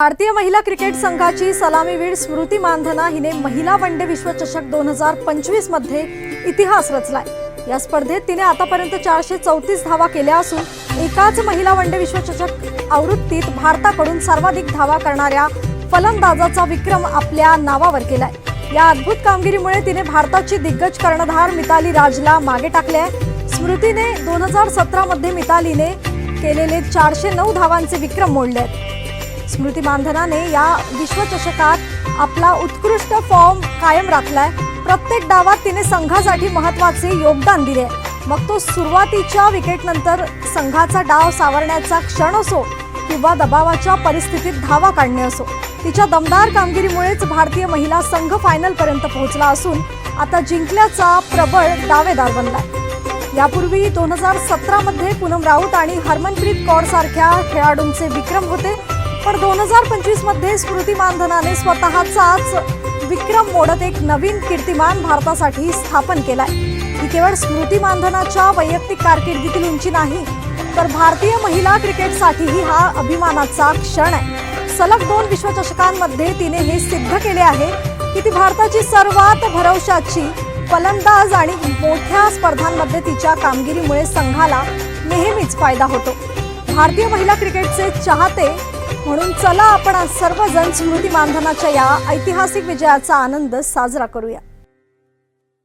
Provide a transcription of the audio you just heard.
भारतीय महिला क्रिकेट संघाची सलामीवीर स्मृती मानधना हिने महिला वनडे विश्वचषक दोन हजार पंचवीसमध्ये इतिहास रचलाय. या स्पर्धेत तिने आतापर्यंत चारशे चौतीस धावा केल्या असून एकाच महिला वनडे विश्वचषक आवृत्तीत भारताकडून सर्वाधिक धावा करणाऱ्या फलंदाजाचा विक्रम आपल्या नावावर केलाय. या अद्भुत कामगिरीमुळे तिने भारताची दिग्गज कर्णधार मिताली राजला मागे टाकले आहे स्मृतीने दोन हजार सतरामध्ये मितालीने केलेले चारशे नऊ धावांचे विक्रम मोडले आहेत स्मृती मानधनाने या विश्वचषकात आपला उत्कृष्ट फॉर्म कायम राखलाय. प्रत्येक डावात तिने संघासाठी महत्त्वाचे योगदान दिले. मग तो सुरुवातीच्या विकेटनंतर संघाचा डाव सावरण्याचा क्षण असो किंवा दबावाच्या परिस्थितीत धावा काढणे असो तिच्या दमदार कामगिरीमुळेच भारतीय महिला संघ फायनलपर्यंत पोहोचला असून आता जिंकल्याचा प्रबळ दावेदार बनलाय. यापूर्वी दोन हजार सतरा मध्ये पूनम राऊत आणि हरमनप्रीत कौर सारख्या खेळाडूंचे विक्रम होते. पण दोन हजार पंचवीसमध्ये स्मृती मानधनाने स्वतःचाच विक्रम मोडत एक नवीन कीर्तिमान भारतासाठी स्थापन केलाय. ही केवळ स्मृती मानधनाच्या वैयक्तिक कारकिर्दीतील उंची नाही तर भारतीय महिला क्रिकेटसाठीही हा अभिमानाचा क्षण आहे. सलग दोन विश्वचषकांमध्ये तिने हे सिद्ध केले आहे की ती भारताची सर्वात भरवशाची फलंदाज आणि मोठ्या स्पर्धांमध्ये तिच्या कामगिरीमुळे संघाला नेहमीच फायदा होतो. भारतीय महिला क्रिकेटचे चाहते म्हणून चला आपण आज सर्वजण स्मृती मानधनाच्या या ऐतिहासिक विजयाचा आनंद साजरा करूया.